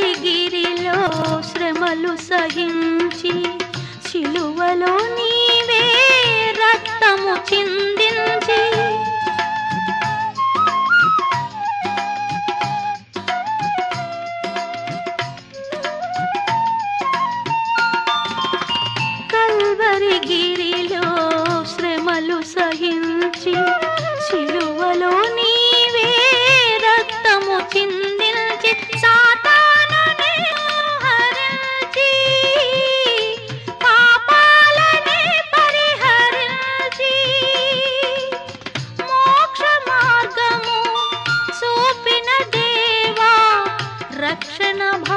గిరిలో శ్రమలు సహించి శిలువలో నీవే రక్తము చిందించి. కల్వరి గిరి না